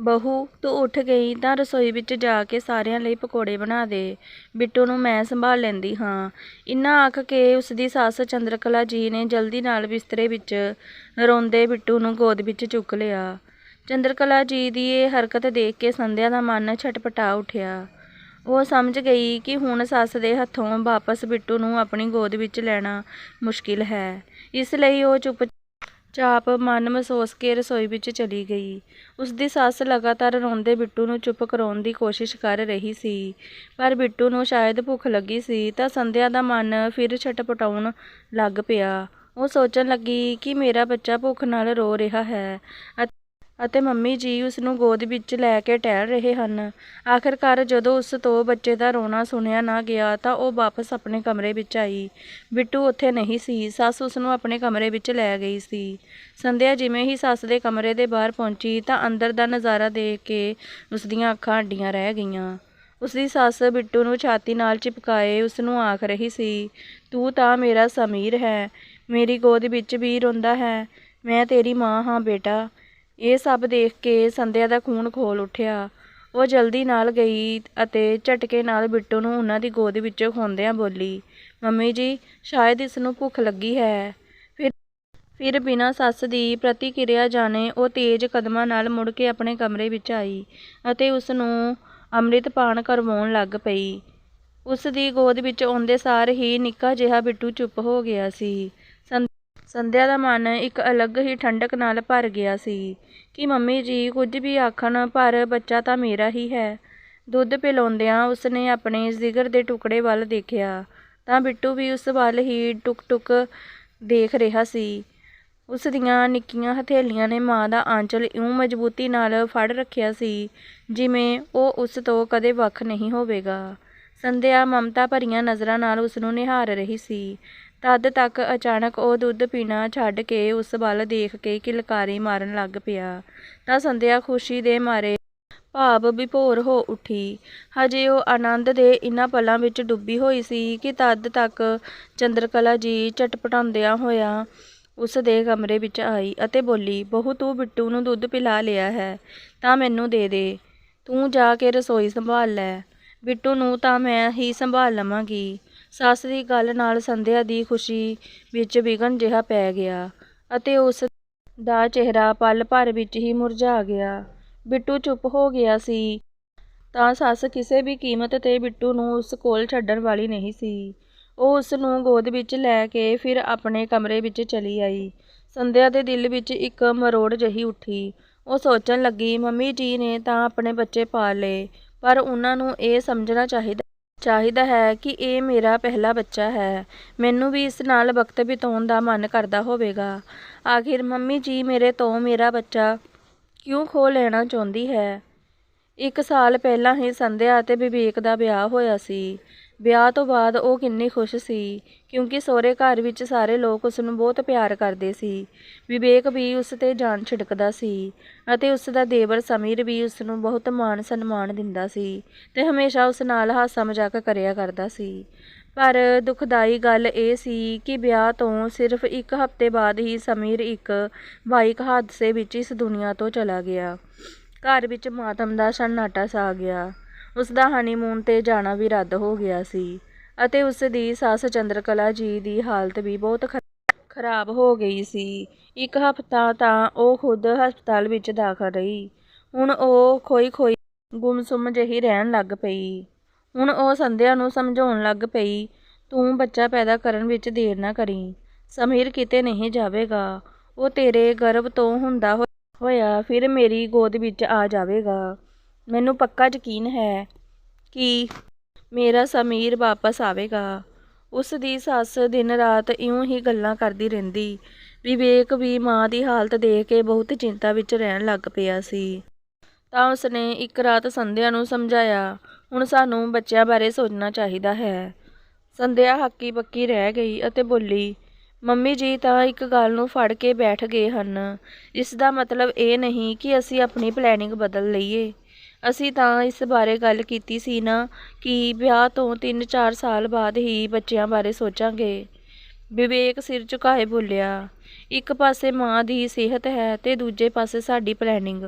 ਬਹੂ, ਤੂੰ ਉੱਠ ਗਈ ਤਾਂ ਰਸੋਈ ਵਿੱਚ ਜਾ ਕੇ ਸਾਰਿਆਂ ਲਈ ਪਕੌੜੇ ਬਣਾ ਦੇ। ਬਿੱਟੂ ਨੂੰ ਮੈਂ ਸੰਭਾਲ ਲੈਂਦੀ ਹਾਂ। ਇੰਨਾ ਆਖ ਕੇ ਉਸਦੀ ਸੱਸ ਚੰਦਰਕਲਾ ਜੀ ਨੇ ਜਲਦੀ ਨਾਲ ਬਿਸਤਰੇ ਵਿੱਚ ਰੋਂਦੇ ਬਿੱਟੂ ਨੂੰ ਗੋਦ ਵਿੱਚ ਚੁੱਕ ਲਿਆ। ਚੰਦਰਕਲਾ ਜੀ ਦੀ ਇਹ ਹਰਕਤ ਦੇਖ ਕੇ ਸੰਧਿਆ ਦਾ ਮਨ ਛਟਪਟਾ ਉੱਠਿਆ। ਉਹ ਸਮਝ ਗਈ ਕਿ ਹੁਣ ਸੱਸ ਦੇ ਹੱਥੋਂ ਵਾਪਸ ਬਿੱਟੂ ਨੂੰ ਆਪਣੀ ਗੋਦ ਵਿੱਚ ਲੈਣਾ ਮੁਸ਼ਕਿਲ ਹੈ। ਇਸ ਲਈ ਉਹ ਚੁੱਪ ਚਾਪ ਮਨ ਮਸੋਸ ਕੇ ਰਸੋਈ ਵਿੱਚ ਚਲੀ ਗਈ। ਉਸਦੀ ਸੱਸ ਲਗਾਤਾਰ ਰੋਂਦੇ ਬਿੱਟੂ ਨੂੰ ਚੁੱਪ ਕਰਾਉਣ ਦੀ ਕੋਸ਼ਿਸ਼ ਕਰ ਰਹੀ ਸੀ। ਪਰ ਬਿੱਟੂ ਨੂੰ ਸ਼ਾਇਦ ਭੁੱਖ ਲੱਗੀ ਸੀ ਤਾਂ ਸੰਧਿਆ ਦਾ ਮਨ ਫਿਰ ਛਟਪਟਾਉਣ ਲੱਗ ਪਿਆ। ਉਹ ਸੋਚਣ ਲੱਗੀ ਕਿ ਮੇਰਾ ਬੱਚਾ ਭੁੱਖ ਨਾਲ ਰੋ ਰਿਹਾ ਹੈ ਅਤੇ ਮੰਮੀ ਜੀ ਉਸ ਨੂੰ ਗੋਦ ਵਿੱਚ ਲੈ ਕੇ ਟਹਿਲ ਰਹੇ ਹਨ। ਆਖਿਰਕਾਰ ਜਦੋਂ ਉਸ ਤੋਂ ਬੱਚੇ ਦਾ ਰੋਣਾ ਸੁਣਿਆ ਨਾ ਗਿਆ ਤਾਂ ਉਹ ਵਾਪਸ ਆਪਣੇ ਕਮਰੇ ਵਿੱਚ ਆਈ। ਬਿੱਟੂ ਉੱਥੇ ਨਹੀਂ ਸੀ, ਸੱਸ ਉਸ ਨੂੰ ਆਪਣੇ ਕਮਰੇ ਵਿੱਚ ਲੈ ਗਈ ਸੀ। ਸੰਧਿਆ ਜਿਵੇਂ ਹੀ ਸੱਸ ਦੇ ਕਮਰੇ ਦੇ ਬਾਹਰ ਪਹੁੰਚੀ ਤਾਂ ਅੰਦਰ ਦਾ ਨਜ਼ਾਰਾ ਦੇਖ ਕੇ ਉਸ ਦੀਆਂ ਅੱਖਾਂ ਅੱਡੀਆਂ ਰਹਿ ਗਈਆਂ। ਉਸਦੀ ਸੱਸ ਬਿੱਟੂ ਨੂੰ ਛਾਤੀ ਨਾਲ ਚਿਪਕਾਏ ਉਸ ਨੂੰ ਆਖ ਰਹੀ ਸੀ, ਤੂੰ ਤਾਂ ਮੇਰਾ ਸਮੀਰ ਹੈ, ਮੇਰੀ ਗੋਦ ਵਿੱਚ ਵੀ ਰੋਂਦਾ ਹੈ, ਮੈਂ ਤੇਰੀ ਮਾਂ ਹਾਂ ਬੇਟਾ। ਇਹ ਸਭ ਦੇਖ ਕੇ ਸੰਧਿਆ ਦਾ ਖੂਨ ਖੋਲ ਉੱਠਿਆ। ਉਹ ਜਲਦੀ ਨਾਲ ਗਈ ਅਤੇ ਝਟਕੇ ਨਾਲ ਬਿੱਟੂ ਨੂੰ ਉਹਨਾਂ ਦੀ ਗੋਦ ਵਿੱਚੋਂ ਖੋਂਦਿਆਂ ਬੋਲੀ, ਮੰਮੀ ਜੀ, ਸ਼ਾਇਦ ਇਸ ਨੂੰ ਭੁੱਖ ਲੱਗੀ ਹੈ। ਫਿਰ ਫਿਰ ਬਿਨਾਂ ਸੱਸ ਦੀ ਪ੍ਰਤੀਕਿਰਿਆ ਜਾਣੇ ਉਹ ਤੇਜ਼ ਕਦਮਾਂ ਨਾਲ ਮੁੜ ਕੇ ਆਪਣੇ ਕਮਰੇ ਵਿੱਚ ਆਈ ਅਤੇ ਉਸ ਨੂੰ ਅੰਮ੍ਰਿਤ ਪਾਨ ਕਰਵਾਉਣ ਲੱਗ ਪਈ। ਉਸ ਦੀ ਗੋਦ ਵਿੱਚ ਆਉਂਦੇ ਸਾਰ ਹੀ ਨਿੱਕਾ ਜਿਹਾ ਬਿੱਟੂ ਚੁੱਪ ਹੋ ਗਿਆ ਸੀ। ਸੰਧਿਆ ਦਾ ਮਨ ਇੱਕ ਅਲੱਗ ਹੀ ਠੰਡਕ ਨਾਲ ਭਰ ਗਿਆ ਸੀ ਕਿ ਮੰਮੀ ਜੀ ਕੁਝ ਵੀ ਆਖਣ, ਪਰ ਬੱਚਾ ਤਾਂ ਮੇਰਾ ਹੀ ਹੈ। ਦੁੱਧ ਪਿਲਾਉਂਦਿਆਂ ਉਸਨੇ ਆਪਣੇ ਜਿਗਰ ਦੇ ਟੁਕੜੇ ਵੱਲ ਦੇਖਿਆ, ਤਾਂ ਬਿੱਟੂ ਵੀ ਉਸ ਵੱਲ ਹੀ ਟੁਕ-ਟੁਕ ਦੇਖ ਰਿਹਾ ਸੀ। ਉਸ ਦੀਆਂ ਨਿੱਕੀਆਂ ਹਥੇਲੀਆਂ ਨੇ ਮਾਂ ਦਾ ਆਂਚਲ ਇਉਂ ਮਜ਼ਬੂਤੀ ਨਾਲ ਫੜ ਰੱਖਿਆ ਸੀ, ਜਿਵੇਂ ਉਹ ਉਸ ਤੋਂ ਕਦੇ ਵੱਖ ਨਹੀਂ ਹੋਵੇਗਾ। ਸੰਧਿਆ ਮਮਤਾ ਭਰੀਆਂ ਨਜ਼ਰਾਂ ਨਾਲ ਉਸ ਨੂੰ ਨਿਹਾਰ ਰਹੀ ਸੀ। ਤਦ ਤੱਕ ਅਚਾਨਕ ਉਹ ਦੁੱਧ ਪੀਣਾ ਛੱਡ ਕੇ ਉਸ ਵੱਲ ਦੇਖ ਕੇ ਕਿਲਕਾਰੀ ਮਾਰਨ ਲੱਗ ਪਿਆ। ਤਾਂ ਸੰਧਿਆ ਖੁਸ਼ੀ ਦੇ ਮਾਰੇ ਭਾਵ ਵਿਭੋਰ ਹੋ ਉੱਠੀ। ਹਜੇ ਉਹ ਆਨੰਦ ਦੇ ਇਨ੍ਹਾਂ ਪਲਾਂ ਵਿੱਚ ਡੁੱਬੀ ਹੋਈ ਸੀ ਕਿ ਤਦ ਤੱਕ ਚੰਦਰਕਲਾ ਜੀ ਚਟਪਟਾਉਂਦਿਆਂ ਹੋਇਆਂ ਉਸ ਦੇ ਕਮਰੇ ਵਿੱਚ ਆਈ ਅਤੇ ਬੋਲੀ, ਬਹੂ, ਤੂੰ ਬਿੱਟੂ ਨੂੰ ਦੁੱਧ ਪਿਲਾ ਲਿਆ ਹੈ, ਤਾਂ ਮੈਨੂੰ ਦੇ ਦੇ। ਤੂੰ ਜਾ ਕੇ ਰਸੋਈ ਸੰਭਾਲ ਲੈ। ਬਿੱਟੂ ਨੂੰ ਤਾਂ ਮੈਂ ਹੀ ਸੰਭਾਲ ਲਵਾਂਗੀ। ਸੱਸ ਦੀ ਗੱਲ ਨਾਲ ਸੰਧਿਆ ਦੀ ਖੁਸ਼ੀ ਵਿੱਚ ਵਿਘਨ ਜਿਹਾ ਪੈ ਗਿਆ ਅਤੇ ਉਸ ਦਾ ਚਿਹਰਾ ਪਲ ਭਰ ਵਿੱਚ ਹੀ ਮੁਰਝਾ ਗਿਆ। ਬਿੱਟੂ ਚੁੱਪ ਹੋ ਗਿਆ ਸੀ। ਤਾਂ ਸੱਸ ਕਿਸੇ ਵੀ ਕੀਮਤ ਤੇ ਬਿੱਟੂ ਨੂੰ ਉਸ ਕੋਲ ਛੱਡਣ ਵਾਲੀ ਨਹੀਂ ਸੀ। ਉਹ ਉਸ ਨੂੰ ਗੋਦ ਵਿੱਚ ਲੈ ਕੇ ਫਿਰ ਆਪਣੇ ਕਮਰੇ ਵਿੱਚ ਚਲੀ ਆਈ। ਸੰਧਿਆ ਦੇ ਦਿਲ ਵਿੱਚ ਇੱਕ ਮਰੋੜ ਜਹੀ ਉੱਠੀ। ਉਹ ਸੋਚਣ ਲੱਗੀ, ਮੰਮੀ ਜੀ ਨੇ ਤਾਂ ਆਪਣੇ ਬੱਚੇ ਪਾਲ ਲਏ, ਪਰ ਉਹਨਾਂ ਨੂੰ ਇਹ ਸਮਝਣਾ ਚਾਹੀਦਾ ਚਾਹੀਦਾ ਹੈ ਕਿ ਇਹ ਮੇਰਾ ਪਹਿਲਾ ਬੱਚਾ ਹੈ। ਮੈਨੂੰ ਵੀ ਇਸ ਨਾਲ ਵਕਤ ਬਿਤਾਉਣ ਦਾ ਮਨ ਕਰਦਾ ਹੋਵੇਗਾ। ਆਖਿਰ ਮੰਮੀ ਜੀ ਮੇਰੇ ਤੋਂ ਮੇਰਾ ਬੱਚਾ ਕਿਉਂ ਖੋਹ ਲੈਣਾ ਚਾਹੁੰਦੀ ਹੈ? ਇੱਕ ਸਾਲ ਪਹਿਲਾਂ ਹੀ ਸੰਧਿਆ ਅਤੇ ਵਿਵੇਕ ਦਾ ਵਿਆਹ ਹੋਇਆ ਸੀ। ਵਿਆਹ ਤੋਂ ਬਾਅਦ ਉਹ ਕਿੰਨੀ ਖੁਸ਼ ਸੀ, ਕਿਉਂਕਿ ਸਹੁਰੇ ਘਰ ਵਿੱਚ ਸਾਰੇ ਲੋਕ ਉਸ ਨੂੰ ਬਹੁਤ ਪਿਆਰ ਕਰਦੇ ਸੀ। ਵਿਵੇਕ ਵੀ ਉਸ ਤੇ ਜਾਨ ਛਿੜਕਦਾ ਸੀ ਅਤੇ ਉਸ ਦਾ ਦੇਵਰ ਸਮੀਰ ਵੀ ਉਸ ਨੂੰ ਬਹੁਤ ਮਾਣ ਸਨਮਾਨ ਦਿੰਦਾ ਸੀ ਤੇ ਹਮੇਸ਼ਾ ਉਸ ਨਾਲ ਹਾਸਾ ਮਜ਼ਾਕ ਕਰਿਆ ਕਰਦਾ ਸੀ। ਪਰ ਦੁਖਦਾਈ ਗੱਲ ਇਹ ਸੀ ਕਿ ਵਿਆਹ ਤੋਂ ਸਿਰਫ ਇੱਕ ਹਫ਼ਤੇ ਬਾਅਦ ਹੀ ਸਮੀਰ ਇੱਕ ਬਾਈਕ ਹਾਦਸੇ ਵਿੱਚ ਇਸ ਦੁਨੀਆ ਤੋਂ ਚਲਾ ਗਿਆ। ਘਰ ਵਿੱਚ ਮਾਤਮ ਦਾ ਸੰਨਾਟਾ ਛਾ ਗਿਆ। ਉਸ ਦਾ ਹਨੀਮੂਨ ਤੇ ਜਾਣਾ ਵੀ ਰੱਦ ਹੋ ਗਿਆ ਸੀ ਅਤੇ ਉਸ ਦੀ ਸੱਸ ਚੰਦਰਕਲਾ ਜੀ ਦੀ ਹਾਲਤ ਵੀ ਬਹੁਤ ਖਰਾਬ ਹੋ ਗਈ ਸੀ। ਇੱਕ ਹਫ਼ਤਾ ਤਾਂ ਉਹ ਖੁਦ ਹਸਪਤਾਲ ਵਿੱਚ ਦਾਖਲ ਰਹੀ। ਹੁਣ ਉਹ ਖੋਈ ਖੋਈ ਗੁੰਮਸੁੰਮ ਜਿਹੀ ਰਹਿਣ ਲੱਗ ਪਈ। ਹੁਣ ਉਹ ਸੰਧਿਆ ਨੂੰ ਸਮਝਾਉਣ ਲੱਗ ਪਈ, ਤੂੰ ਬੱਚਾ ਪੈਦਾ ਕਰਨ ਵਿੱਚ ਦੇਰ ਨਾ ਕਰੀ। ਸਮੀਰ ਕਿਤੇ ਨਹੀਂ ਜਾਵੇਗਾ। ਉਹ ਤੇਰੇ ਗਰਭ ਤੋਂ ਹੁੰਦਾ ਹੋਇਆ, ਫਿਰ ਮੇਰੀ ਗੋਦ ਵਿੱਚ ਆ ਜਾਵੇਗਾ। ਮੈਨੂੰ ਪੱਕਾ ਯਕੀਨ ਹੈ ਕਿ ਮੇਰਾ ਸਮੀਰ ਵਾਪਸ ਆਵੇਗਾ। ਉਸ ਦੀ ਸੱਸ ਦਿਨ ਰਾਤ ਇਉਂ ਹੀ ਗੱਲਾਂ ਕਰਦੀ ਰਹਿੰਦੀ। ਵਿਵੇਕ ਵੀ ਮਾਂ ਦੀ ਹਾਲਤ ਦੇਖ ਕੇ ਬਹੁਤ ਚਿੰਤਾ ਵਿੱਚ ਰਹਿਣ ਲੱਗ ਪਿਆ ਸੀ। ਤਾਂ ਉਸਨੇ ਇੱਕ ਰਾਤ ਸੰਧਿਆ ਨੂੰ ਸਮਝਾਇਆ, ਹੁਣ ਸਾਨੂੰ ਬੱਚਿਆਂ ਬਾਰੇ ਸੋਚਣਾ ਚਾਹੀਦਾ ਹੈ। ਸੰਧਿਆ ਹੱਕੀ ਬੱਕੀ ਰਹਿ ਗਈ ਅਤੇ ਬੋਲੀ, ਮੰਮੀ ਜੀ, ਤਾਂ ਇੱਕ ਗੱਲ ਨੂੰ ਫੜ ਕੇ ਬੈਠ ਗਏ ਹਨ। ਇਸ ਦਾ ਮਤਲਬ ਇਹ ਨਹੀਂ ਕਿ ਅਸੀਂ ਆਪਣੀ ਪਲੈਨਿੰਗ ਬਦਲ ਲਈਏ। ਅਸੀਂ ਤਾਂ ਇਸ ਬਾਰੇ ਗੱਲ ਕੀਤੀ ਸੀ ਨਾ ਕਿ ਵਿਆਹ ਤੋਂ 3-4 ਸਾਲ ਬਾਅਦ ਹੀ ਬੱਚਿਆਂ ਬਾਰੇ ਸੋਚਾਂਗੇ। ਵਿਵੇਕ ਸਿਰ ਝੁਕਾਏ ਬੋਲਿਆ, ਇੱਕ ਪਾਸੇ ਮਾਂ ਦੀ ਸਿਹਤ ਹੈ ਤੇ ਦੂਜੇ ਪਾਸੇ ਸਾਡੀ ਪਲੈਨਿੰਗ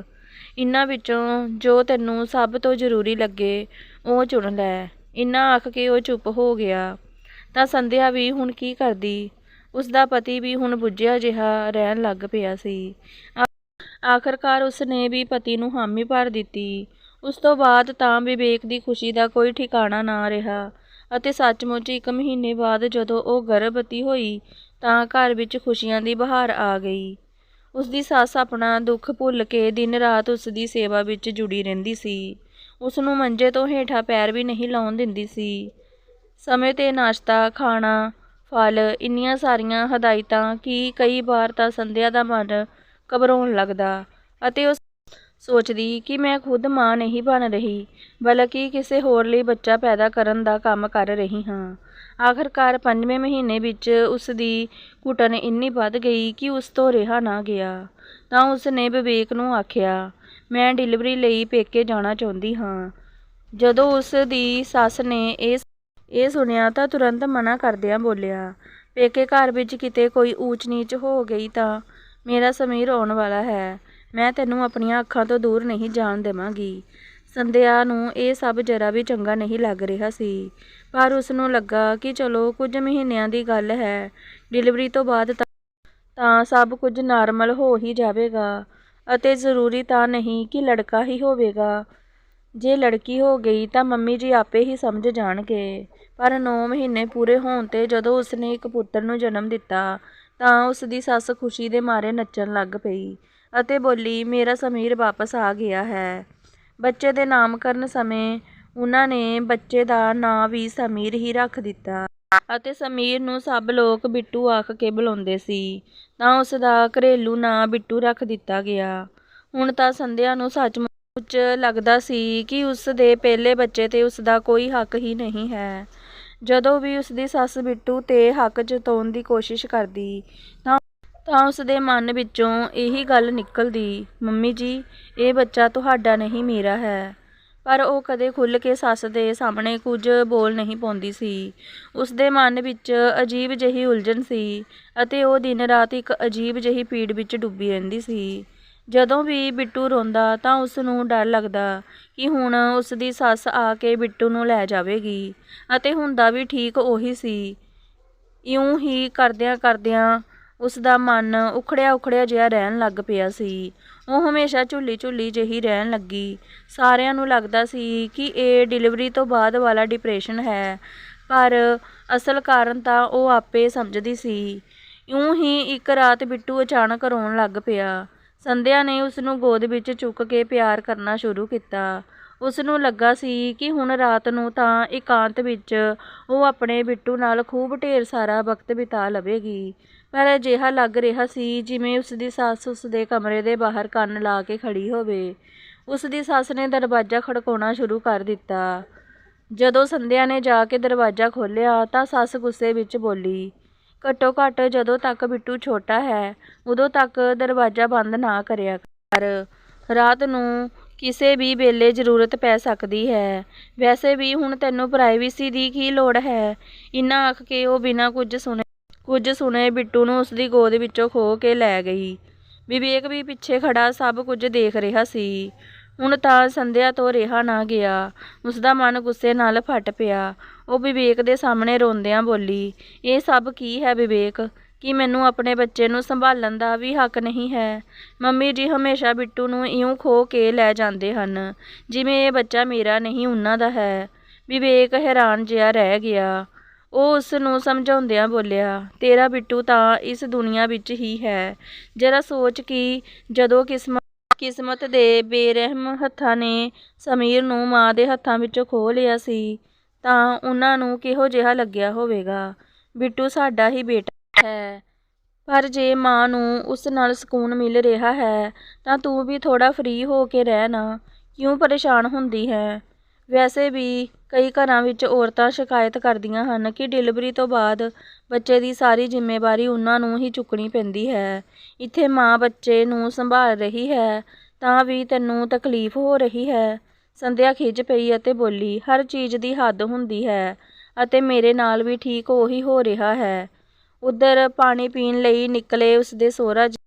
ਇਨ੍ਹਾਂ ਵਿੱਚੋਂ ਜੋ ਤੈਨੂੰ ਸਭ ਤੋਂ ਜ਼ਰੂਰੀ ਲੱਗੇ, ਉਹ ਚੁਣ ਲੈ। ਇੰਨਾ ਆਖ ਕੇ ਉਹ ਚੁੱਪ ਹੋ ਗਿਆ। ਤਾਂ ਸੰਧਿਆ ਵੀ ਹੁਣ ਕੀ ਕਰਦੀ? ਉਸ ਦਾ ਪਤੀ ਵੀ ਹੁਣ ਬੁੱਝਿਆ ਜਿਹਾ ਰਹਿਣ ਲੱਗ ਪਿਆ ਸੀ। ਆ- ਆਖਰਕਾਰ ਉਸ ਨੇ ਵੀ ਪਤੀ ਨੂੰ ਹਾਮੀ ਭਰ ਦਿੱਤੀ। ਉਸ ਤੋਂ ਬਾਅਦ ਤਾਂ ਵਿਵੇਕ ਦੀ ਖੁਸ਼ੀ ਦਾ ਕੋਈ ਠਿਕਾਣਾ ਨਾ ਰਿਹਾ ਅਤੇ ਸੱਚਮੁੱਚ ਇੱਕ ਮਹੀਨੇ ਬਾਅਦ ਜਦੋਂ ਉਹ ਗਰਭਵਤੀ ਹੋਈ ਤਾਂ ਘਰ ਵਿੱਚ ਖੁਸ਼ੀਆਂ ਦੀ ਬਹਾਰ ਆ ਗਈ। ਉਸ ਦੀ ਸੱਸ ਆਪਣਾ ਦੁੱਖ ਭੁੱਲ ਕੇ ਦਿਨ ਰਾਤ ਉਸ ਦੀ ਸੇਵਾ ਵਿੱਚ ਜੁੜੀ ਰਹਿੰਦੀ ਸੀ। ਉਸ ਨੂੰ ਮੰਜੇ ਤੋਂ ਹੇਠਾਂ ਪੈਰ ਵੀ ਨਹੀਂ ਲਾਉਣ ਦਿੰਦੀ ਸੀ। ਸਮੇਂ ਤੇ ਨਾਸ਼ਤਾ, ਖਾਣਾ, ਫਲ, ਇੰਨੀਆਂ ਸਾਰੀਆਂ ਹਦਾਇਤਾਂ ਕਿ ਕਈ ਵਾਰ ਤਾਂ ਸੰਧਿਆ ਦਾ ਮਨ ਘਬਰਾਉਣ ਲੱਗਦਾ ਅਤੇ ਉਸ ਸੋਚਦੀ ਕਿ ਮੈਂ ਖੁਦ ਮਾਂ ਨਹੀਂ ਬਣ ਰਹੀ, ਬਲਕਿ ਕਿਸੇ ਹੋਰ ਲਈ ਬੱਚਾ ਪੈਦਾ ਕਰਨ ਦਾ ਕੰਮ ਕਰ ਰਹੀ ਹਾਂ। ਆਖਰਕਾਰ ਪੰਜਵੇਂ ਮਹੀਨੇ ਵਿੱਚ ਉਸ ਦੀ ਘੁਟਨ ਇੰਨੀ ਵੱਧ ਗਈ ਕਿ ਉਸ ਤੋਂ ਰਿਹਾ ਨਾ ਗਿਆ। ਤਾਂ ਉਸ ਨੇ ਵਿਵੇਕ ਨੂੰ ਆਖਿਆ, ਮੈਂ ਡਿਲੀਵਰੀ ਲਈ ਪੇਕੇ ਜਾਣਾ ਚਾਹੁੰਦੀ ਹਾਂ। ਜਦੋਂ ਉਸ ਦੀ ਸੱਸ ਨੇ ਇਹ ਇਹ ਸੁਣਿਆ ਤਾਂ ਤੁਰੰਤ ਮਨਾ ਕਰਦਿਆਂ ਬੋਲਿਆ, ਪੇਕੇ ਘਰ ਵਿੱਚ ਕਿਤੇ ਕੋਈ ਊਚ ਨੀਚ ਹੋ ਗਈ ਤਾਂ ਮੇਰਾ ਸਮੀਰ ਆਉਣ ਵਾਲਾ ਹੈ। ਮੈਂ ਤੈਨੂੰ ਆਪਣੀਆਂ ਅੱਖਾਂ ਤੋਂ ਦੂਰ ਨਹੀਂ ਜਾਣ ਦੇਵਾਂਗੀ। ਸੰਧਿਆ ਨੂੰ ਇਹ ਸਭ ਜਰਾ ਵੀ ਚੰਗਾ ਨਹੀਂ ਲੱਗ ਰਿਹਾ ਸੀ। ਪਰ ਉਸ ਨੂੰ ਲੱਗਾ ਕਿ ਚਲੋ ਕੁਝ ਮਹੀਨਿਆਂ ਦੀ ਗੱਲ ਹੈ। ਡਿਲੀਵਰੀ ਤੋਂ ਬਾਅਦ ਤਾਂ ਸਭ ਕੁਝ ਨਾਰਮਲ ਹੋ ਹੀ ਜਾਵੇਗਾ ਅਤੇ ਜ਼ਰੂਰੀ ਤਾਂ ਨਹੀਂ ਕਿ ਲੜਕਾ ਹੀ ਹੋਵੇਗਾ। ਜੇ ਲੜਕੀ ਹੋ ਗਈ ਤਾਂ ਮੰਮੀ ਜੀ ਆਪੇ ਹੀ ਸਮਝ ਜਾਣਗੇ। ਪਰ 9 ਮਹੀਨੇ ਪੂਰੇ ਹੋਣ ਤੇ ਜਦੋਂ ਉਸਨੇ ਇੱਕ ਪੁੱਤਰ ਨੂੰ ਜਨਮ ਦਿੱਤਾ ਤਾਂ ਉਸ ਦੀ ਸੱਸ ਖੁਸ਼ੀ ਦੇ ਮਾਰੇ ਨੱਚਣ ਲੱਗ ਪਈ। ਅਤੇ ਬੋਲੀ, ਮੇਰਾ ਸਮੀਰ ਵਾਪਸ ਆ ਗਿਆ ਹੈ। ਬੱਚੇ ਦੇ ਨਾਮਕਰਨ ਸਮੇਂ ਉਹਨਾਂ ਨੇ ਬੱਚੇ ਦਾ ਨਾਂ ਵੀ ਸਮੀਰ ਹੀ ਰੱਖ ਦਿੱਤਾ ਅਤੇ ਸਮੀਰ ਨੂੰ ਸਭ ਲੋਕ ਬਿੱਟੂ ਆਖ ਕੇ ਬੁਲਾਉਂਦੇ ਸੀ। ਤਾਂ ਉਸ ਦਾ ਘਰੇਲੂ ਨਾਂ ਬਿੱਟੂ ਰੱਖ ਦਿੱਤਾ ਗਿਆ। ਹੁਣ ਤਾਂ ਸੰਧਿਆ ਨੂੰ ਸੱਚਮੁੱਚ ਲੱਗਦਾ ਸੀ ਕਿ ਉਸ ਦੇ ਪਹਿਲੇ ਬੱਚੇ ਤੇ ਉਸ ਦਾ ਕੋਈ ਹੱਕ ਹੀ ਨਹੀਂ ਹੈ। ਜਦੋਂ ਵੀ ਉਸ ਦੀ ਸੱਸ ਬਿੱਟੂ ਤੇ ਹੱਕ ਜਤਾਉਣ ਦੀ ਕੋਸ਼ਿਸ਼ ਕਰਦੀ, ਤਾਂ ਤਾਂ ਉਸ ਦੇ ਮਨ ਵਿੱਚੋਂ ਇਹੀ ਗੱਲ ਨਿਕਲਦੀ, ਮੰਮੀ ਜੀ, ਇਹ ਬੱਚਾ ਤੁਹਾਡਾ ਨਹੀਂ ਮੇਰਾ ਹੈ। ਪਰ ਉਹ ਕਦੇ ਖੁੱਲ੍ਹ ਕੇ ਸੱਸ ਦੇ ਸਾਹਮਣੇ ਕੁਝ ਬੋਲ ਨਹੀਂ ਪਾਉਂਦੀ ਸੀ। ਉਸ ਦੇ ਮਨ ਵਿੱਚ ਅਜੀਬ ਜਿਹੀ ਉਲਝਣ ਸੀ ਅਤੇ ਉਹ ਦਿਨ ਰਾਤ ਇੱਕ ਅਜੀਬ ਜਿਹੀ ਪੀੜ ਵਿੱਚ ਡੁੱਬੀ ਰਹਿੰਦੀ ਸੀ। ਜਦੋਂ ਵੀ ਬਿੱਟੂ ਰੋਂਦਾ ਤਾਂ ਉਸ ਨੂੰ ਡਰ ਲੱਗਦਾ ਕਿ ਹੁਣ ਉਸ ਦੀ ਸੱਸ ਆ ਕੇ ਬਿੱਟੂ ਨੂੰ ਲੈ ਜਾਵੇਗੀ ਅਤੇ ਹੁੰਦਾ ਵੀ ਠੀਕ ਉਹੀ ਸੀ। ਇਉਂ ਹੀ ਕਰਦਿਆਂ ਕਰਦਿਆਂ ਉਸ ਦਾ ਮਨ ਉਖੜਿਆ ਉਖੜਿਆ ਜਿਹਾ ਰਹਿਣ ਲੱਗ ਪਿਆ ਸੀ। ਉਹ ਹਮੇਸ਼ਾ ਝੁੱਲੀ ਝੁੱਲੀ ਜਿਹੀ ਰਹਿਣ ਲੱਗੀ। ਸਾਰਿਆਂ ਨੂੰ ਲੱਗਦਾ ਸੀ ਕਿ ਇਹ ਡਿਲੀਵਰੀ ਤੋਂ ਬਾਅਦ ਵਾਲਾ ਡਿਪਰੈਸ਼ਨ ਹੈ, ਪਰ ਅਸਲ ਕਾਰਨ ਤਾਂ ਉਹ ਆਪੇ ਸਮਝਦੀ ਸੀ। ਇਉਂ ਹੀ ਇੱਕ ਰਾਤ ਬਿੱਟੂ ਅਚਾਨਕ ਰੋਣ ਲੱਗ ਪਿਆ। ਸੰਧਿਆ ਨੇ ਉਸ ਨੂੰ ਗੋਦ ਵਿੱਚ ਚੁੱਕ ਕੇ ਪਿਆਰ ਕਰਨਾ ਸ਼ੁਰੂ ਕੀਤਾ। ਉਸ ਨੂੰ ਲੱਗਾ ਸੀ ਕਿ ਹੁਣ ਰਾਤ ਨੂੰ ਤਾਂ ਇਕਾਂਤ ਵਿੱਚ ਉਹ ਆਪਣੇ ਬਿੱਟੂ ਨਾਲ ਖੂਬ ਢੇਰ ਸਾਰਾ ਵਕਤ ਬਿਤਾ ਲਵੇਗੀ। ਪਰ ਅਜਿਹਾ ਲੱਗ ਰਿਹਾ ਸੀ ਜਿਵੇਂ ਉਸ ਦੀ ਸੱਸ ਉਸ ਦੇ ਕਮਰੇ ਦੇ ਬਾਹਰ ਕੰਨ ਲਾ ਕੇ ਖੜੀ ਹੋਵੇ। ਉਸ ਦੀ ਸੱਸ ਨੇ ਦਰਵਾਜ਼ਾ ਖੜਕਾਉਣਾ ਸ਼ੁਰੂ ਕਰ ਦਿੱਤਾ। ਜਦੋਂ ਸੰਧਿਆ ਨੇ ਜਾ ਕੇ ਦਰਵਾਜ਼ਾ ਖੋਲ੍ਹਿਆ ਤਾਂ ਸੱਸ ਗੁੱਸੇ ਵਿੱਚ ਬੋਲੀ, ਘੱਟੋ ਘੱਟ ਜਦੋਂ ਤੱਕ ਬਿੱਟੂ ਛੋਟਾ ਹੈ, ਉਦੋਂ ਤੱਕ ਦਰਵਾਜ਼ਾ ਬੰਦ ਨਾ ਕਰਿਆ ਕਰ। ਰਾਤ ਨੂੰ ਕਿਸੇ ਵੀ ਵੇਲੇ ਜ਼ਰੂਰਤ ਪੈ ਸਕਦੀ ਹੈ। ਵੈਸੇ ਵੀ ਹੁਣ ਤੈਨੂੰ ਪ੍ਰਾਈਵੇਸੀ ਦੀ ਕੀ ਲੋੜ ਹੈ ਇੰਨਾ ਆਖ ਕੇ ਉਹ ਬਿਨਾਂ ਕੁਝ ਸੁਣੇ ਕੁਝ ਸੁਣੇ ਬਿੱਟੂ ਨੂੰ ਉਸ ਦੀ ਗੋਦ ਵਿੱਚੋਂ ਖੋ ਕੇ ਲੈ ਗਈ। ਵਿਵੇਕ ਵੀ ਪਿੱਛੇ ਖੜਾ ਸਭ ਕੁਝ ਦੇਖ ਰਿਹਾ ਸੀ। ਹੁਣ ਤਾਂ ਸੰਧਿਆ ਤੋਂ ਰਿਹਾ ਨਾ ਗਿਆ। ਉਸ ਦਾ ਮਨ ਗੁੱਸੇ ਨਾਲ ਫਟ ਪਿਆ। ਉਹ ਵਿਵੇਕ ਦੇ ਸਾਹਮਣੇ ਰੋਂਦਿਆਂ ਬੋਲੀ, ਇਹ ਸਭ ਕੀ ਹੈ ਵਿਵੇਕ? ਕਿ ਮੈਨੂੰ ਆਪਣੇ ਬੱਚੇ ਨੂੰ ਸੰਭਾਲਣ ਦਾ ਵੀ ਹੱਕ ਨਹੀਂ ਹੈ? ਮੰਮੀ ਜੀ ਹਮੇਸ਼ਾ ਬਿੱਟੂ ਨੂੰ ਇਉਂ ਖੋ ਕੇ ਲੈ ਜਾਂਦੇ ਹਨ, ਜਿਵੇਂ ਇਹ ਬੱਚਾ ਮੇਰਾ ਨਹੀਂ, ਉਹਨਾਂ ਦਾ ਹੈ। ਵਿਵੇਕ ਹੈਰਾਨ ਜਿਹਾ ਰਹਿ ਗਿਆ। ਉਹ ਉਸ ਨੂੰ ਸਮਝਾਉਂਦਿਆਂ ਬੋਲਿਆ, ਤੇਰਾ ਬਿੱਟੂ ਤਾਂ ਇਸ ਦੁਨੀਆ ਵਿੱਚ ਹੀ ਹੈ। ਜਰਾ ਸੋਚ ਕਿ ਜਦੋਂ ਕਿਸਮਤ ਕਿਸਮਤ ਦੇ ਬੇਰਹਿਮ ਹੱਥਾਂ ਨੇ ਸਮੀਰ ਨੂੰ ਮਾਂ ਦੇ ਹੱਥਾਂ ਵਿੱਚੋਂ ਖੋਹ ਲਿਆ ਸੀ, ਤਾਂ ਉਹਨਾਂ ਨੂੰ ਕਿਹੋ ਜਿਹਾ ਲੱਗਿਆ ਹੋਵੇਗਾ? ਬਿੱਟੂ ਸਾਡਾ ਹੀ ਬੇਟਾ ਹੈ। ਪਰ ਜੇ ਮਾਂ ਨੂੰ ਉਸ ਨਾਲ ਸਕੂਨ ਮਿਲ ਰਿਹਾ ਹੈ, ਤਾਂ ਤੂੰ ਵੀ ਥੋੜਾ ਫ੍ਰੀ ਹੋ ਕੇ ਰਹਿ ਨਾ। ਕਿਉਂ ਪਰੇਸ਼ਾਨ ਹੁੰਦੀ ਹੈ? ਵੈਸੇ ਵੀ ਕਈ ਘਰਾਂ ਵਿੱਚ ਔਰਤਾਂ ਸ਼ਿਕਾਇਤ ਕਰਦੀਆਂ ਹਨ ਕਿ ਡਿਲੀਵਰੀ ਤੋਂ ਬਾਅਦ ਬੱਚੇ ਦੀ ਸਾਰੀ ਜ਼ਿੰਮੇਵਾਰੀ ਉਹਨਾਂ ਨੂੰ ਹੀ ਚੁੱਕਣੀ ਪੈਂਦੀ ਹੈ। ਇੱਥੇ ਮਾਂ ਬੱਚੇ ਨੂੰ ਸੰਭਾਲ ਰਹੀ ਹੈ ਤਾਂ ਵੀ ਤੈਨੂੰ ਤਕਲੀਫ ਹੋ ਰਹੀ ਹੈ। ਸੰਧਿਆ ਖਿਝ ਪਈ ਅਤੇ ਬੋਲੀ, ਹਰ ਚੀਜ਼ ਦੀ ਹੱਦ ਹੁੰਦੀ ਹੈ ਅਤੇ ਮੇਰੇ ਨਾਲ ਵੀ ਠੀਕ ਉਹੀ ਹੋ ਰਿਹਾ ਹੈ। ਉਧਰ ਪਾਣੀ ਪੀਣ ਲਈ ਨਿਕਲੇ ਉਸਦੇ ਸੋਹਰਾ ਜੀ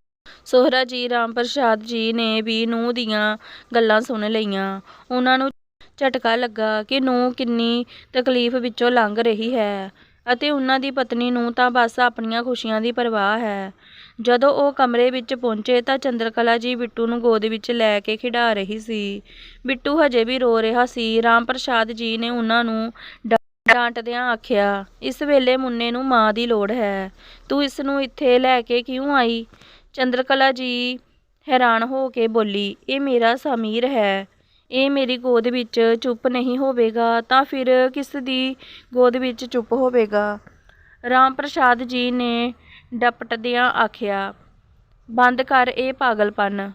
ਸੋਹਰਾ ਜੀ ਰਾਮ ਪ੍ਰਸਾਦ ਜੀ ਨੇ ਵੀ ਨੂੰਹ ਦੀਆਂ ਗੱਲਾਂ ਸੁਣ ਲਈਆਂ। ਉਹਨਾਂ ਨੂੰ ਝਟਕਾ ਲੱਗਾ ਕਿ ਨੂੰ ਕਿੰਨੀ ਤਕਲੀਫ ਵਿੱਚੋਂ ਲੰਘ ਰਹੀ ਹੈ ਅਤੇ ਉਹਨਾਂ ਦੀ ਪਤਨੀ ਨੂੰ ਤਾਂ ਬਸ ਆਪਣੀਆਂ ਖੁਸ਼ੀਆਂ ਦੀ ਪਰਵਾਹ ਹੈ। ਜਦੋਂ ਉਹ ਕਮਰੇ ਵਿੱਚ ਪਹੁੰਚੇ ਤਾਂ ਚੰਦਰਕਲਾ ਜੀ ਬਿੱਟੂ ਨੂੰ ਗੋਦ ਵਿੱਚ ਲੈ ਕੇ ਖਿਡਾ ਰਹੀ ਸੀ। ਬਿੱਟੂ ਹਜੇ ਵੀ ਰੋ ਰਿਹਾ ਸੀ। ਰਾਮ ਪ੍ਰਸਾਦ ਜੀ ਨੇ ਉਹਨਾਂ ਨੂੰ ਡਾ- ਡਾਂਟਦਿਆਂ ਆਖਿਆ, ਇਸ ਵੇਲੇ ਮੁੰਨੇ ਨੂੰ ਮਾਂ ਦੀ ਲੋੜ ਹੈ। ਤੂੰ ਇਸ ਨੂੰ ਇੱਥੇ ਲੈ ਕੇ ਕਿਉਂ ਆਈ? ਚੰਦਰਕਲਾ ਜੀ ਹੈਰਾਨ ਹੋ ਕੇ ਬੋਲੀ, ਇਹ ਮੇਰਾ ਸਮੀਰ ਹੈ। ਇਹ ਮੇਰੀ ਗੋਦ ਵਿੱਚ ਚੁੱਪ ਨਹੀਂ ਹੋਵੇਗਾ, ਤਾਂ ਫਿਰ ਕਿਸ ਦੀ ਗੋਦ ਵਿੱਚ ਚੁੱਪ ਹੋਵੇਗਾ? ਰਾਮ ਪ੍ਰਸਾਦ ਜੀ ਨੇ ਡਪਟਦਿਆਂ ਆਖਿਆ, ਬੰਦ ਕਰ ਇਹ ਪਾਗਲਪਨ।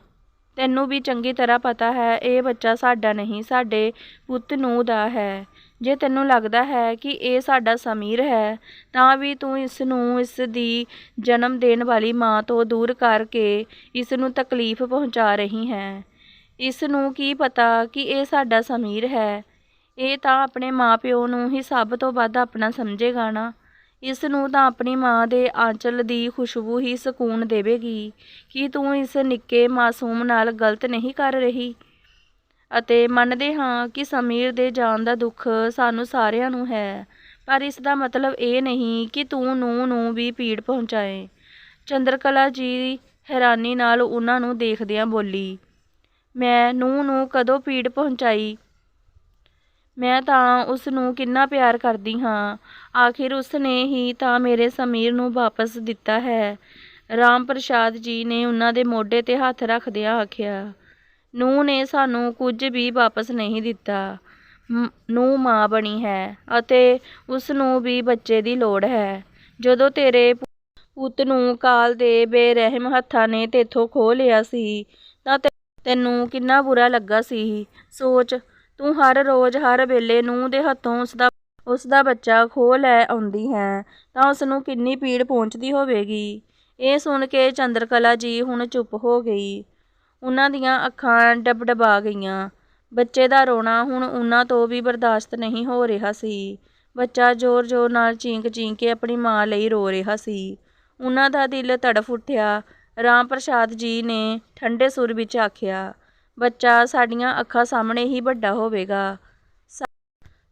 ਤੈਨੂੰ ਵੀ ਚੰਗੀ ਤਰ੍ਹਾਂ ਪਤਾ ਹੈ, ਇਹ ਬੱਚਾ ਸਾਡਾ ਨਹੀਂ, ਸਾਡੇ ਪੁੱਤ ਨੂੰ ਦਾ ਹੈ। ਜੇ ਤੈਨੂੰ ਲੱਗਦਾ ਹੈ ਕਿ ਇਹ ਸਾਡਾ ਸਮੀਰ ਹੈ, ਤਾਂ ਵੀ ਤੂੰ ਇਸ ਨੂੰ ਇਸ ਦੀ ਜਨਮ ਦੇਣ ਵਾਲੀ ਮਾਂ ਤੋਂ ਦੂਰ ਕਰਕੇ ਇਸ ਨੂੰ ਤਕਲੀਫ ਪਹੁੰਚਾ ਰਹੀ ਹੈ। ਇਸ ਨੂੰ ਕੀ ਪਤਾ ਕਿ ਇਹ ਸਾਡਾ ਸਮੀਰ ਹੈ। ਇਹ ਤਾਂ ਆਪਣੇ ਮਾਪਿਓ ਨੂੰ ਹੀ ਸਭ ਤੋਂ ਵੱਧ ਆਪਣਾ ਸਮਝੇਗਾ ਨਾ। ਇਸ ਨੂੰ ਤਾਂ ਆਪਣੀ ਮਾਂ ਦੇ ਆਂਚਲ ਦੀ ਖੁਸ਼ਬੂ ਹੀ ਸਕੂਨ ਦੇਵੇਗੀ। ਕਿ ਤੂੰ ਇਸ ਨਿੱਕੇ ਮਾਸੂਮ ਨਾਲ ਗਲਤ ਨਹੀਂ ਕਰ ਰਹੀ? ਅਤੇ ਮੰਨਦੇ ਹਾਂ ਕਿ ਸਮੀਰ ਦੇ ਜਾਣ ਦਾ ਦੁੱਖ ਸਾਨੂੰ ਸਾਰਿਆਂ ਨੂੰ ਹੈ, ਪਰ ਇਸ ਦਾ ਮਤਲਬ ਇਹ ਨਹੀਂ ਕਿ ਤੂੰ ਨੂੰ ਨੂੰ ਵੀ ਪੀੜ ਪਹੁੰਚਾਏ। ਚੰਦਰਕਲਾ ਜੀ ਹੈਰਾਨੀ ਨਾਲ ਉਹਨਾਂ ਨੂੰ ਦੇਖਦਿਆਂ ਬੋਲੀ ਮੈਂ ਨੂੰ ਨੂੰ ਕਦੋਂ ਪੀੜ ਪਹੁੰਚਾਈ? ਮੈਂ ਤਾਂ ਉਸ ਨੂੰ ਕਿੰਨਾ ਪਿਆਰ ਕਰਦੀ ਹਾਂ। ਆਖਿਰ ਉਸ ਨੇ ਹੀ ਤਾਂ ਮੇਰੇ ਸਮੀਰ ਨੂੰ ਵਾਪਸ ਦਿੱਤਾ ਹੈ। ਰਾਮ ਪ੍ਰਸਾਦ ਜੀ ਨੇ ਉਹਨਾਂ ਦੇ ਮੋਢੇ ਤੇ ਹੱਥ ਰੱਖਦਿਆਂ ਆਖਿਆ, ਨੂੰਹ ਨੇ ਸਾਨੂੰ ਕੁਝ ਵੀ ਵਾਪਸ ਨਹੀਂ ਦਿੱਤਾ। ਨੂੰ ਮਾਂ ਬਣੀ ਹੈ ਅਤੇ ਉਸ ਨੂੰ ਵੀ ਬੱਚੇ ਦੀ ਲੋੜ ਹੈ। ਜਦੋਂ ਤੇਰੇ ਪੁੱਤ ਨੂੰ ਕਾਲ ਦੇ ਬੇਰਹਿਮ ਹੱਥਾਂ ਨੇ ਤੇਥੋਂ ਖੋਹ ਲਿਆ ਸੀ, ਤਾਂ ਤੈਨੂੰ ਕਿੰਨਾ ਬੁਰਾ ਲੱਗਾ ਸੀ? ਸੋਚ, ਤੂੰ ਹਰ ਰੋਜ਼ ਹਰ ਵੇਲੇ ਨੂੰਹ ਦੇ ਹੱਥੋਂ ਉਸਦਾ ਉਸਦਾ ਬੱਚਾ ਖੋਹ ਲੈ ਆਉਂਦੀ ਹੈ, ਤਾਂ ਉਸ ਨੂੰ ਕਿੰਨੀ ਪੀੜ ਪਹੁੰਚਦੀ ਹੋਵੇਗੀ? ਇਹ ਸੁਣ ਕੇ ਚੰਦਰਕਲਾ ਜੀ ਹੁਣ ਚੁੱਪ ਹੋ ਗਈ। ਉਹਨਾਂ ਦੀਆਂ ਅੱਖਾਂ ਡਬਡਬਾ ਗਈਆਂ। ਬੱਚੇ ਦਾ ਰੋਣਾ ਹੁਣ ਉਹਨਾਂ ਤੋਂ ਵੀ ਬਰਦਾਸ਼ਤ ਨਹੀਂ ਹੋ ਰਿਹਾ ਸੀ। ਬੱਚਾ ਜ਼ੋਰ-ਜ਼ੋਰ ਨਾਲ ਚੀਂਕ-ਚੀਂਕ ਕੇ ਆਪਣੀ ਮਾਂ ਲਈ ਰੋ ਰਿਹਾ ਸੀ। ਉਹਨਾਂ ਦਾ ਦਿਲ ਤੜਫ ਉੱਠਿਆ। ਰਾਮ ਪ੍ਰਸਾਦ ਜੀ ਨੇ ਠੰਡੇ ਸੁਰ ਵਿੱਚ ਆਖਿਆ, ਬੱਚਾ, ਸਾਡੀਆਂ ਅੱਖਾਂ ਸਾਹਮਣੇ ਹੀ ਵੱਡਾ ਹੋਵੇਗਾ।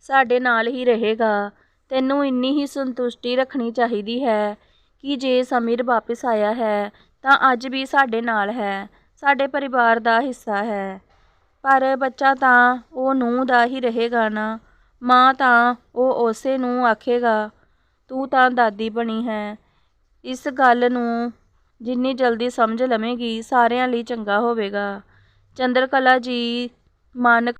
ਸਾਡੇ ਨਾਲ ਹੀ ਰਹੇਗਾ। ਤੈਨੂੰ ਇੰਨੀ ਹੀ ਸੰਤੁਸ਼ਟੀ ਰੱਖਣੀ ਚਾਹੀਦੀ ਹੈ ਕਿ ਜੇ ਸਮੀਰ ਵਾਪਸ ਆਇਆ ਹੈ, ਤਾਂ ਅੱਜ ਵੀ ਸਾਡੇ ਨਾਲ ਹੈ, ਸਾਡੇ ਪਰਿਵਾਰ ਦਾ ਹਿੱਸਾ ਹੈ। ਪਰ ਬੱਚਾ ਤਾਂ ਉਹ ਨੂੰਹ ਦਾ ਹੀ ਰਹੇਗਾ ਨਾ, ਮਾਂ ਤਾਂ ਉਹ ਉਸੇ ਨੂੰ ਆਖੇਗਾ, ਤੂੰ ਤਾਂ ਦਾਦੀ ਬਣੀ ਹੈ। ਇਸ ਗੱਲ ਨੂੰ ਜਿੰਨੀ ਜਲਦੀ ਸਮਝ ਲਵੇਗੀ, ਸਾਰਿਆਂ ਲਈ ਚੰਗਾ ਹੋਵੇਗਾ। ਚੰਦਰਕਲਾ ਜੀ ਮਨ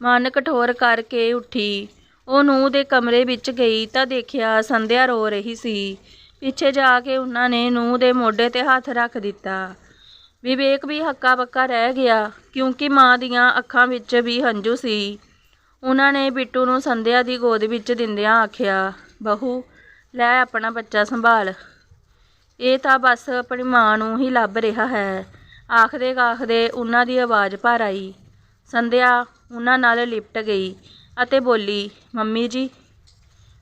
ਮਨ ਕਠੋਰ ਕਰਕੇ ਉੱਠੀ। ਉਹ ਨੂੰਹ ਦੇ ਕਮਰੇ ਵਿੱਚ ਗਈ ਤਾਂ ਦੇਖਿਆ ਸੰਧਿਆ ਰੋ ਰਹੀ ਸੀ। ਪਿੱਛੇ ਜਾ ਕੇ ਉਹਨਾਂ ਨੇ ਨੂੰਹ ਦੇ ਮੋਢੇ ਤੇ ਹੱਥ ਰੱਖ ਦਿੱਤਾ। ਵਿਵੇਕ ਵੀ ਹੱਕਾ ਬੱਕਾ ਰਹਿ ਗਿਆ, ਕਿਉਂਕਿ ਮਾਂ ਦੀਆਂ ਅੱਖਾਂ ਵਿੱਚ ਵੀ ਹੰਝੂ ਸੀ। ਉਹਨਾਂ ਨੇ ਬਿੱਟੂ ਨੂੰ ਸੰਧਿਆ ਦੀ ਗੋਦ ਵਿੱਚ ਦਿੰਦਿਆਂ ਆਖਿਆ, ਬਹੂ, ਲੈ ਆਪਣਾ ਬੱਚਾ ਸੰਭਾਲ। ਇਹ ਤਾਂ ਬਸ ਆਪਣੀ ਮਾਂ ਨੂੰ ਹੀ ਲੱਭ ਰਿਹਾ ਹੈ। ਆਖਦੇ ਆਖਦੇ ਉਹਨਾਂ ਦੀ ਆਵਾਜ਼ ਭਰ ਆਈ। ਸੰਧਿਆ ਉਹਨਾਂ ਨਾਲ ਲਿਪਟ ਗਈ ਅਤੇ ਬੋਲੀ, ਮੰਮੀ ਜੀ,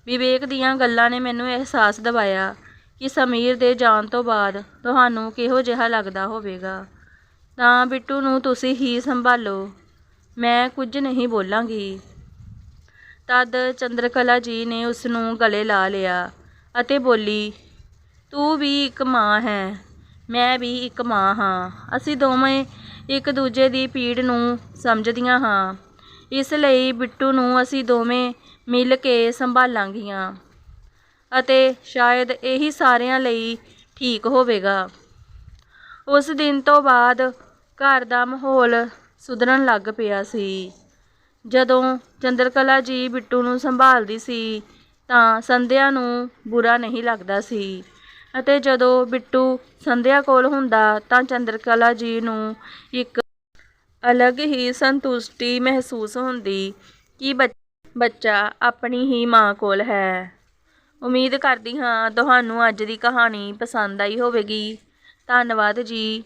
ਵਿਵੇਕ ਦੀਆਂ ਗੱਲਾਂ ਨੇ ਮੈਨੂੰ ਅਹਿਸਾਸ ਦਿਵਾਇਆ ਕਿ ਸਮੀਰ ਦੇ ਜਾਣ ਤੋਂ ਬਾਅਦ ਤੁਹਾਨੂੰ ਕਿਹੋ ਜਿਹਾ ਲੱਗਦਾ ਹੋਵੇਗਾ। ਤਾਂ ਬਿੱਟੂ ਨੂੰ ਤੁਸੀਂ ਹੀ ਸੰਭਾਲੋ, ਮੈਂ ਕੁਝ ਨਹੀਂ ਬੋਲਾਂਗੀ। ਤਦ ਚੰਦਰਕਲਾ ਜੀ ਨੇ ਉਸ ਨੂੰ ਗਲੇ ਲਾ ਲਿਆ ਅਤੇ ਬੋਲੀ ਤੂੰ ਵੀ ਇੱਕ ਮਾਂ ਹੈ, ਮੈਂ ਵੀ ਇੱਕ ਮਾਂ ਹਾਂ। ਅਸੀਂ ਦੋਵੇਂ ਇੱਕ ਦੂਜੇ ਦੀ ਪੀੜ ਨੂੰ ਸਮਝਦੀਆਂ ਹਾਂ। ਇਸ ਲਈ ਬਿੱਟੂ ਨੂੰ ਅਸੀਂ ਦੋਵੇਂ ਮਿਲ ਕੇ ਸੰਭਾਲਾਂਗੀਆਂ ਅਤੇ ਸ਼ਾਇਦ ਇਹੀ ਸਾਰਿਆਂ ਲਈ ਠੀਕ ਹੋਵੇਗਾ। ਉਸ ਦਿਨ ਤੋਂ ਬਾਅਦ ਘਰ ਦਾ ਮਾਹੌਲ ਸੁਧਰਨ ਲੱਗ ਪਿਆ ਸੀ। ਜਦੋਂ ਚੰਦਰਕਲਾ ਜੀ ਬਿੱਟੂ ਨੂੰ ਸੰਭਾਲਦੀ ਸੀ, ਤਾਂ ਸੰਧਿਆ ਨੂੰ ਬੁਰਾ ਨਹੀਂ ਲੱਗਦਾ ਸੀ। ਅਤੇ ਜਦੋਂ ਬਿੱਟੂ ਸੰਧਿਆ ਕੋਲ ਹੁੰਦਾ ਤਾਂ ਚੰਦਰਕਲਾ ਜੀ ਨੂੰ ਇੱਕ ਅਲੱਗ ਹੀ ਸੰਤੁਸ਼ਟੀ ਮਹਿਸੂਸ ਹੁੰਦੀ ਕਿ ਬੱਚਾ ਆਪਣੀ ਹੀ ਮਾਂ ਕੋਲ ਹੈ। ਉਮੀਦ ਕਰਦੀ ਹਾਂ ਤੁਹਾਨੂੰ ਅੱਜ ਦੀ ਕਹਾਣੀ ਪਸੰਦ ਆਈ ਹੋਵੇਗੀ। ਧੰਨਵਾਦ ਜੀ।